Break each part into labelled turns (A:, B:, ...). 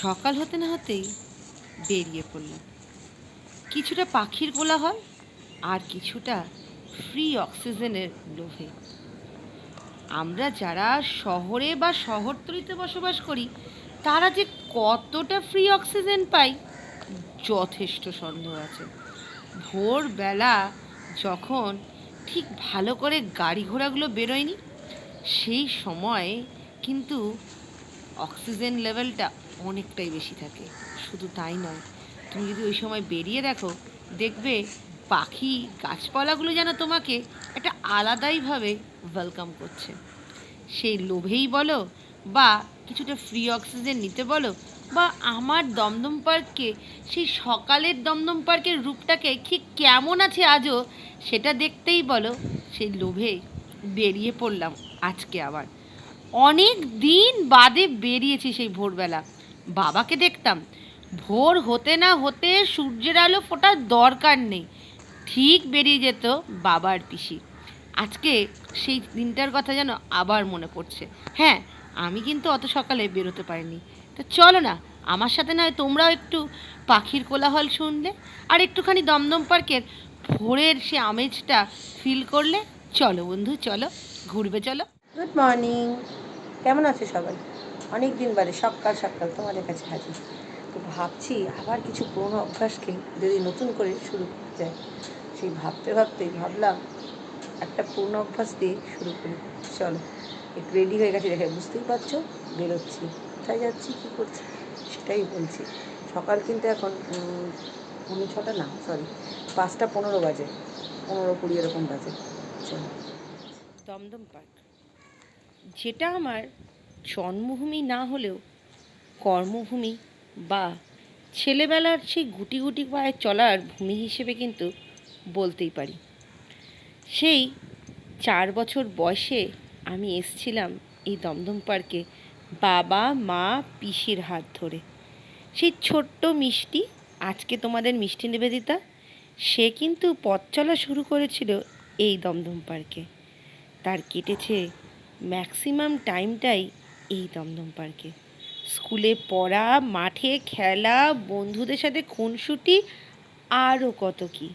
A: সকাল হতে না হতেই বেরিয়ে পড়লাম। কিছুটা পাখির কোলাহল আর কিছুটা ফ্রি অক্সিজেনের লোভে। আমরা যারা শহরে বা শহরতলিতে বসবাস করি, তারা যে কতটা ফ্রি অক্সিজেন পাই, যথেষ্ট সন্দেহ আছে। ভোরবেলা যখন ঠিক ভালো করে গাড়ি ঘোড়াগুলো বেরোয়নি, সেই সময় কিন্তু অক্সিজেন লেভেলটা অনেকটাই বেশি থাকে। শুধু তাই নয়, তুমি যদি ওই সময় বেরিয়ে দেখো, দেখবে পাখি গাছপালাগুলো যেন তোমাকে একটা আলাদাইভাবে ওয়েলকাম করছে। সেই লোভেই বলো বা কিছুটা ফ্রি অক্সিজেন নিতে বলো বা আমার দমদম পার্ককে, সেই সকালের দমদম পার্কের রূপটাকে ঠিক কেমন আছে আজও সেটা দেখতেই বলো, সেই লোভে বেরিয়ে পড়লাম আজকে আবার। অনেক দিন বাদে বেরিয়েছি সেই ভোরবেলা। বাবাকে দেখতাম। ভোর হতে না হতে সূর্যের আলো ফোটার দরকার নেই। ঠিক বেরিয়ে যেত বাবার পিসি। আজকে সেই দিনটার কথা যেন আবার মনে পড়ছে। হ্যাঁ আমি কিন্তু অত সকালে বেরোতে পারিনি। তো চলো না, আমার সাথে নয় তোমরাও একটু পাখির কোলাহল শুনলে আর একটুখানি দমদম পার্কের ভোরের সে আমেজটা ফিল করলে। চলো বন্ধু, চলো, ঘুরবে, চলো।
B: গুড মর্নিং কেমন আছো সবাই? অনেক দিন বাদে, সকাল সকাল তোমাদের কাছে হাজির। তো ভাবছি আবার কিছু পুরোনো অভ্যাসকে যদি নতুন করে শুরু করতে যায়, সেই ভাবতে ভাবতে ভাবলাম একটা পুরনো অভ্যাস দিয়ে শুরু করি। চলো, একটু রেডি হয়ে গেছে দেখে বুঝতেই পারছ, বেরোচ্ছি। কোথায় যাচ্ছি, কী করছি, সেটাই বলছি। সকাল কিন্তু এখন পৌনে ছটা না সরি পাঁচটা পনেরো বাজে, পনেরো কুড়ি এরকম বাজে। চলো।
A: দমদম পার্ক যেটা আমার জন্মভূমি না হলেও কর্মভূমি বা ছেলেবেলার সেই গুটি গুটি পায়ে চলার ভূমি হিসেবে কিন্তু বলতেই পারি। সেই চার বছর বয়সে আমি এসছিলাম এই দমদম পার্কে বাবা, মা, পিসির হাত ধরে। সেই ছোট্ট মিষ্টি, আজকে তোমাদের মিষ্টি নিবেদিতা, সে কিন্তু পথ চলা শুরু করেছিল এই দমদম পার্কে। তার কেটেছে ম্যাক্সিমাম টাইমটাই এই দমদম পার্কে। স্কুলে পড়া, মাঠে খেলা, বন্ধুদের সাথে খুনসুটি আরও কত কি।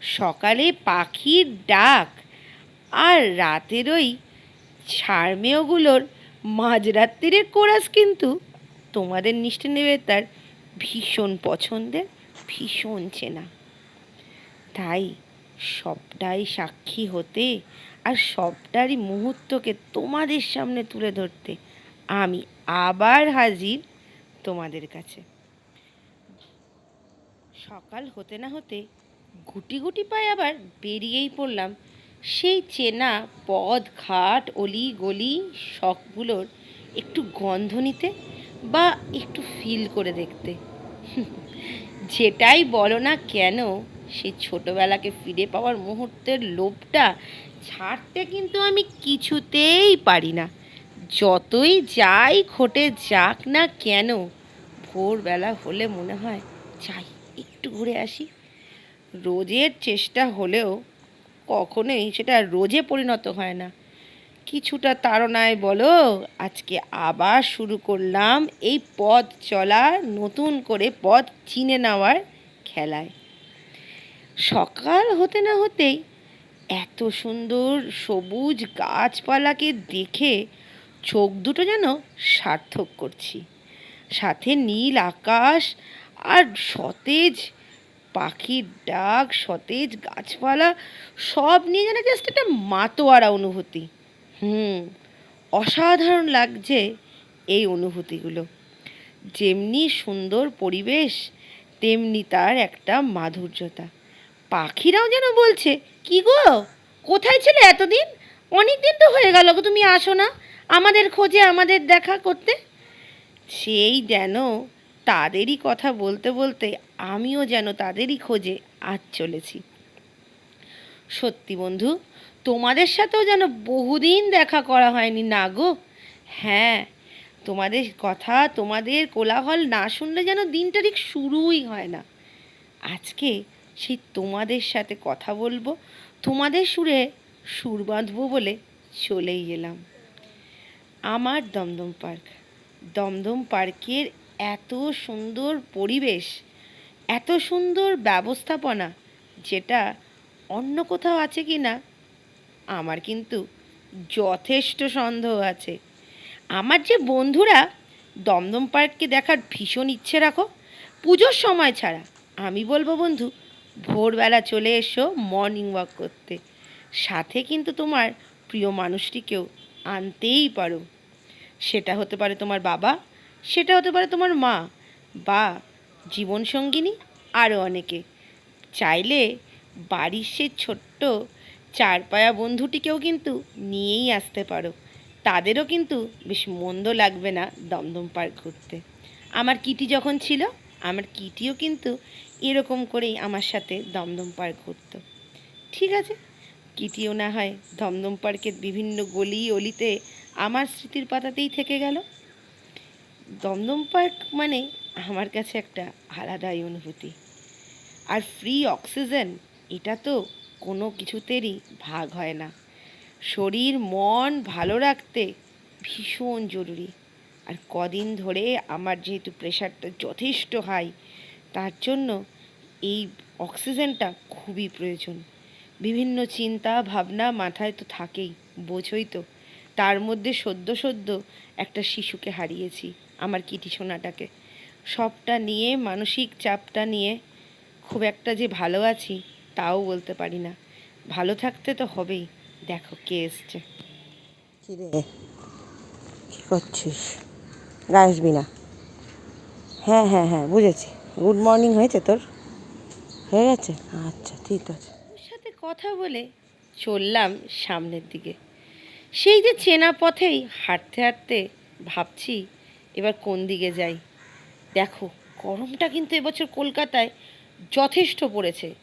A: সকালে পাখির ডাক আর রাতের ওই ছাড়মেয়গুলোর মাঝরাত্রিরের কোরাস কিন্তু তোমাদের নিষ্ঠে নেবে তার ভীষণ পছন্দের, ভীষণ চেনা। তাই সবটাই সাক্ষী হতে আর সবটারই মুহূর্তকে তোমাদের সামনে তুলে ধরতে আমি আবার হাজির তোমাদের কাছে। সকাল হতে না হতে গুটি গুটি পায়ে আবার বেরিয়েই পড়লাম সেই চেনা পদ ঘাট অলি, গলি শখগুলোর একটু গন্ধ নিতে বা একটু ফিল করে দেখতে। যেটাই বলো না কেন সেই ছোটবেলাকে ফিরে পাওয়ার মুহূর্তের লোভটা ছাড়তে কিন্তু আমি কিছুতেই পারি না। যতই যাই ঘটে যাক না কেন, ভোরবেলা হলে মনে হয়, যাই, একটু ঘুরে আসি। রোজের চেষ্টা হলেও কখনোই সেটা রোজে পরিণত হয় না। কিছুটা তাড়নায় বলো, আজকে আবার শুরু করলাম এই পথ চলা নতুন করে পথ চিনে নেওয়ার খেলায়। সকাল হতে না হতেই এত সুন্দর সবুজ গাছপালাকে দেখে চোখ দুটো যেন সার্থক করছি। সাথে নীল আকাশ আর সতেজ পাখির ডাক, সতেজ গাছপালা, সব নিয়ে যেন জাস্ট একটা মাতোয়ারা অনুভূতি। হুম, অসাধারণ লাগছে এই অনুভূতিগুলো। যেমনি সুন্দর পরিবেশ, তেমনি তার একটা মাধুর্যতা। পাখিরাও যেন বলছে, কি গো? কোথায় ছিলে এতদিন? অনেক দিন তো হয়ে গেল তুমি আসো না। আমাদের খোঁজে, আমাদের দেখা করতে। সেই যেন তাদেরই কথা বলতে বলতে আমিও যেন তাদেরই খোঁজে আজ চলেছি। সত্যি বন্ধু, তোমাদের সাথেও যেন বহুদিন দেখা করা হয়নি, না গো? হ্যাঁ তোমাদের কথা, তোমাদের কোলাহল না শুনলে যেন দিনটা ঠিক শুরুই হয় না। আজকে সেই তোমাদের সাথে কথা বলব, তোমাদের সুরে সুর বাঁধবো বলে চলেই এলাম। আমার দমদম পার্ক, দমদম পার্কের এত সুন্দর পরিবেশ, এত সুন্দর ব্যবস্থাপনা, যেটা অন্য কোথাও আছে কি না, আমার কিন্তু যথেষ্ট সন্দেহ আছে। আমার যে বন্ধুরা দমদম পার্ককে দেখার ভীষণ ইচ্ছে রাখো, পুজোর সময় ছাড়া, আমি বলব বন্ধু ভোরবেলা চলে এসো মর্নিং ওয়াক করতে। সাথে কিন্তু তোমার প্রিয় মানুষটিকেও আনতেই পারো। সেটা হতে পারে তোমার বাবা, সেটা হতে পারে তোমার মা বা জীবনসঙ্গিনী আরও অনেকে। চাইলে বাড়ির সে ছোট্ট চারপায়া বন্ধুটিকেও কিন্তু নিয়েই আসতে পারো। তাদেরও কিন্তু বেশ মন্দ লাগবে না দমদম পার্ক ঘুরতে আমার কিটি যখন ছিল, আমার কিটিও কিন্তু এরকম করেই আমার সাথে দমদম পার্ক ঘুরতো। ঠিক আছে? কিটিও না হয় দমদম পার্কের বিভিন্ন গলি অলিতে আমার স্মৃতির পাতাতেই থেকে গেল। দমদম পার্ক মানে আমার কাছে একটা আলাদাই অনুভূতি। আর ফ্রি অক্সিজেন এটা তো কোনো কিছুতেরই ভাগ হয় না। শরীর, মন ভালো রাখতে ভীষণ জরুরি। আর কদিন ধরে আমার যেহেতু প্রেশারটা যথেষ্ট হাই তার জন্য এই অক্সিজেনটা খুবই প্রয়োজন। বিভিন্ন চিন্তা, ভাবনা মাথায় তো থাকেই, বোঝই তো। তার মধ্যে সদ্য সদ্য একটা শিশুকে হারিয়েছি, আমার কিটি সোনাটাকে। সবটা নিয়ে, মানসিক চাপটা নিয়ে খুব একটা যে ভালো আছি, তাও বলতে পারি না। ভালো থাকতে তো হবেই। দেখো কে এসছে।
B: কি করছিস? গায়ে আসবি না? হ্যাঁ হ্যাঁ হ্যাঁ বুঝেছি। গুড মর্নিং হয়েছে তোর? হয়ে গেছে? আচ্ছা ঠিক আছে।
A: ওর সাথে কথা বলে চললাম সামনের দিকে। সেই যে চেনা পথেই হাঁটতে হাঁটতে ভাবছি, এবার কোন দিকে যাই? দেখো, গরমটা কিন্তু এবছর কলকাতায় যথেষ্ট পড়েছে।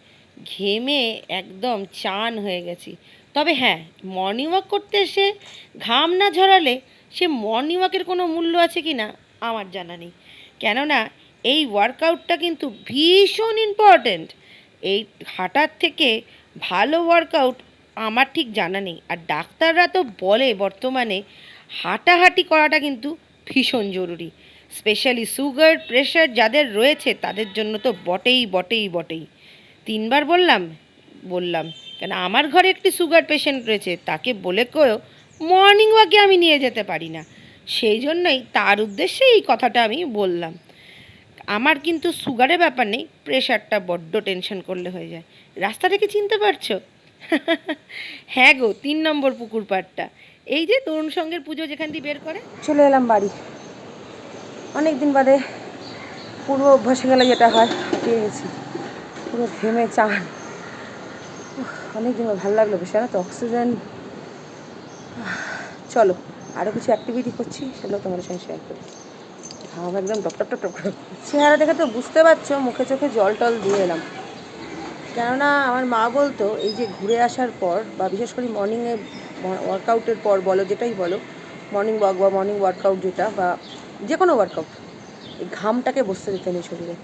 A: ঘেমে একদম চান হয়ে গেছি। তবে হ্যাঁ মর্নিং ওয়াক করতে এসে ঘাম না ঝরালে সে মর্নিং ওয়াকের কোনো মূল্য আছে কি না আমার জানা নেই। কেননা এই ওয়ার্কআউটটা কিন্তু ভীষণ ইম্পর্ট্যান্ট এই হাঁটার থেকে ভালো ওয়ার্কআউট আমার ঠিক জানা নেই। আর ডাক্তাররা তো বলে বর্তমানে হাঁটাহাঁটি করাটা কিন্তু ভীষণ জরুরি। স্পেশালি সুগার প্রেশার যাদের রয়েছে তাদের জন্য তো বটেই বটেই বটেই। তিনবার বললাম বললাম, কেন আমার ঘরে একটি সুগার পেশেন্ট রয়েছে, তাকে বলে কেউ মর্নিং ওয়াকে আমি নিয়ে যেতে পারি না। সেই জন্যই তার উদ্দেশ্যে এই কথাটা আমি বললাম। আমার কিন্তু সুগারের ব্যাপার নেই প্রেশারটা বড্ড টেনশন করলে হয়ে যায়। রাস্তা থেকে চিনতে পারছ? হ্যাঁ গো, তিন নম্বর পুকুর পাড়টা। এই যে তরুণ সঙ্গের পুজো যেখান দিয়ে বের করে।
B: চলে এলাম বাড়ি। অনেক দিন বাদে পূর্ব অভ্যাসে গেলে যেটা হয় হাঁটিয়ে গেছি। পুরো ঘেমে চান। অনেক দিন ভালো লাগল বেশ তো অক্সিজেন চলো আরও কিছু অ্যাক্টিভিটি করছি, সেগুলো তোমাদের সঙ্গে শেয়ার করি। ঘাম একদম টপ টপ চেহারা দেখে তো বুঝতে পারছ, মুখে চোখে জল টল দিয়ে এলাম। কেননা আমার মা বলতো, এই যে ঘুরে আসার পর বা বিশেষ করে মর্নিংয়ে ওয়ার্কআউটের পর বলো, যেটাই বলো মর্নিং ওয়াক বা মর্নিং ওয়ার্কআউট যেটা বা যে কোনো ওয়ার্কআউট এই ঘামটাকে বসতে দিতে নেই শরীরে।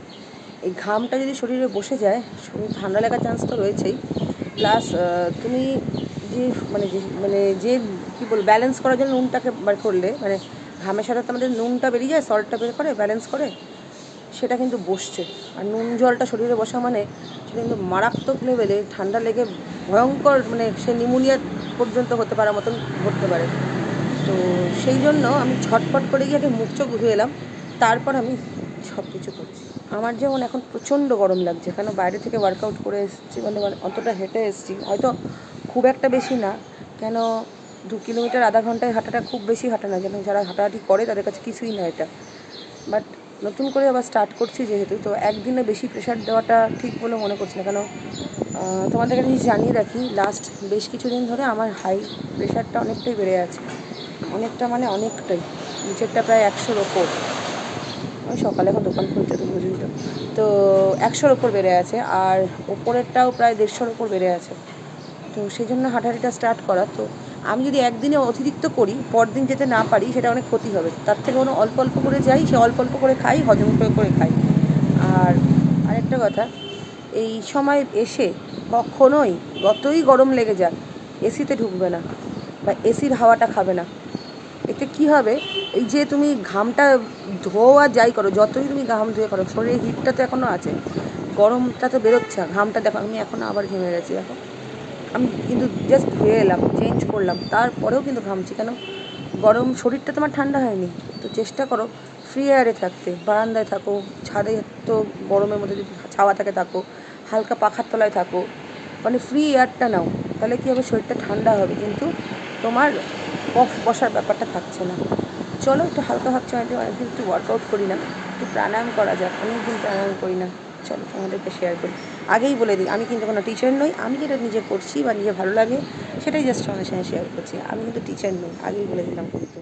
B: এই ঘামটা যদি শরীরে বসে যায়, শরীর ঠান্ডা লাগার চান্স তো রয়েছেই। প্লাস তুমি যে মানে যে মানে যে, কী বল ব্যালেন্স করার জন্য নুনটাকে বার করলে মানে ঘামের সাথে তো আমাদের নুনটা বেরিয়ে যায় সল্টটা বের করে ব্যালেন্স করে, সেটা কিন্তু বসছে। আর নুন জলটা শরীরে বসা মানে সেটা কিন্তু মারাত্মক লেভেলে ঠান্ডা লেগে ভয়ঙ্কর মানে সে নিউমোনিয়া পর্যন্ত হতে পারার মতন ঘটতে পারে। তো সেই জন্য আমি ছটফট করে গিয়ে আগে মুখ চোখ ধুয়ে এলাম, তারপর আমি সব কিছু করছি। আমার যেমন এখন প্রচণ্ড গরম লাগছে, কেন বাইরে থেকে ওয়ার্কআউট করে এসেছি মানে মানে অতটা হেঁটে এসেছি, হয়তো খুব একটা বেশি না, কেন দু কিলোমিটার, আধা ঘন্টায় হাঁটাটা খুব বেশি হাঁটা না, যেন যারা হাঁটাহাঁটি করে তাদের কাছে কিছুই না এটা। বাট নতুন করে আবার স্টার্ট করছি যেহেতু, তো একদিনে বেশি প্রেশার দেওয়াটা ঠিক বলে মনে করছি না। কেন তোমাদের কাছে জানিয়ে রাখি লাস্ট বেশ কিছুদিন ধরে আমার হাই প্রেশারটা অনেকটাই বেড়ে আছে। অনেকটা মানে অনেকটাই, নিচেরটা প্রায় একশোর ওপর। ওই সকালে এখন দোকান খুলতে তো বুঝলি তো। তো একশোর ওপর বেড়ে আছে, আর ওপরেরটাও প্রায় দেড়শোর ওপর বেড়ে আছে। তো সেই জন্য হাঁটাহাঁটিটা স্টার্ট করা, তো আমি যদি একদিনে অতিরিক্ত করি, পরদিন যেতে না পারি, সেটা অনেক ক্ষতি হবে। তার থেকে কোনো অল্প অল্প করে যাই, সে অল্প অল্প করে খাই, হজম করে করে খাই। আর আরেকটা কথা, এই সময় এসে কখনোই, যতই গরম লেগে যাক, এসিতে ঢুকবে না বা এসির হাওয়াটা খাবে না। এতে কি হবে? এই যে তুমি ঘামটা ধোয়া যাই করো, যতই তুমি ঘাম ধুয়ে করো, শরীরের হিটটা তো এখনও আছে। গরমটা তো বেরোচ্ছে ঘামটা দেখো, আমি এখন আবার ঘেমে গেছি, দেখো। আমি কিন্তু জাস্ট ধুয়ে এলাম চেঞ্জ করলাম, তারপরেও কিন্তু ঘামছি। কেন? গরম শরীরটা তোমার ঠান্ডা হয়নি। তো চেষ্টা করো ফ্রি এয়ারে থাকতে, বারান্দায় থাকো, ছাদে তো গরমের মধ্যে যদি ছাওয়া থাকে থাকো, হালকা পাখার তলায় থাকো মানে ফ্রি এয়ারটা নাও, তাহলে কী হবে? শরীরটা ঠান্ডা হবে, কিন্তু তোমার কফ বসার ব্যাপারটা থাকছে না। চলো একটু হালকা ভাবছি অনেকদিন অনেকদিন একটু ওয়ার্কআউট করি না, একটু প্রাণায়াম করা যাক, অনেকদিন প্রাণায়াম করি না। চলো তোমাদেরকে শেয়ার করি। আগেই বলে দিই, আমি কিন্তু কোনো টিচার নই, আমি যেটা নিজে করছি বা নিজে ভালো লাগে, সেটাই জাস্ট সঙ্গে সঙ্গে শেয়ার করছি, আমি কিন্তু টিচার নই, আগেই বলে দিলাম কিন্তু।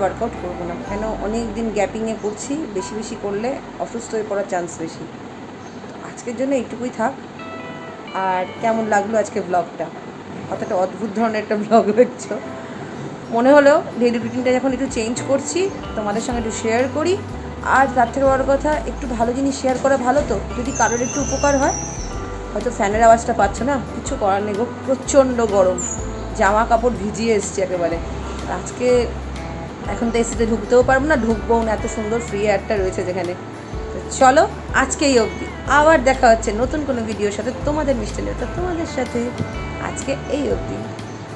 B: ওয়ার্কআউট করব না। কেন? অনেক দিন গ্যাপিংয়ে করছি বেশি বেশি করলে অসুস্থ হয়ে পড়ার চান্স বেশি। আজকের জন্য এইটুকুই থাক। আর কেমন লাগল আজকে ব্লগটা অতটা অদ্ভুত ধরনের একটা ব্লগ দেখছ। মনে হলো ডেলি রুটিনটা যখন একটু চেঞ্জ করছি, তোমাদের সঙ্গে একটু শেয়ার করি। আর তার থেকে বড় কথা, একটু ভালো জিনিস শেয়ার করা ভালো তো। যদি কারোর একটু উপকার হয়, হয়তো ফ্যানের আওয়াজটা পাচ্ছ না? কিছু করার নেই গো, প্রচণ্ড গরম। জামা কাপড় ভিজিয়ে এসছে একেবারে। আজকে এখন তো এসিতে ঢুকতেও পারব না, ঢুকবোও না, এত সুন্দর ফ্রি এয়ারটা রয়েছে যেখানে। চলো আজকে এই অবধি। আবার দেখা হচ্ছে নতুন কোনো ভিডিওর সাথে তোমাদের মিষ্টি লেতা তোমাদের সাথে আজকে এই অবধি।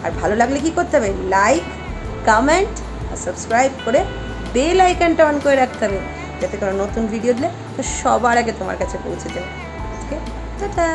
B: আর ভালো লাগলে কি করতে হবে? লাইক কমেন্ট আর সাবস্ক্রাইব করে বেল আইকনটা অন করে রাখতে হবে। যাতে কোনো নতুন ভিডিও দিলে তো সবার আগে তোমার কাছে পৌঁছে যাবে আজকে টাটা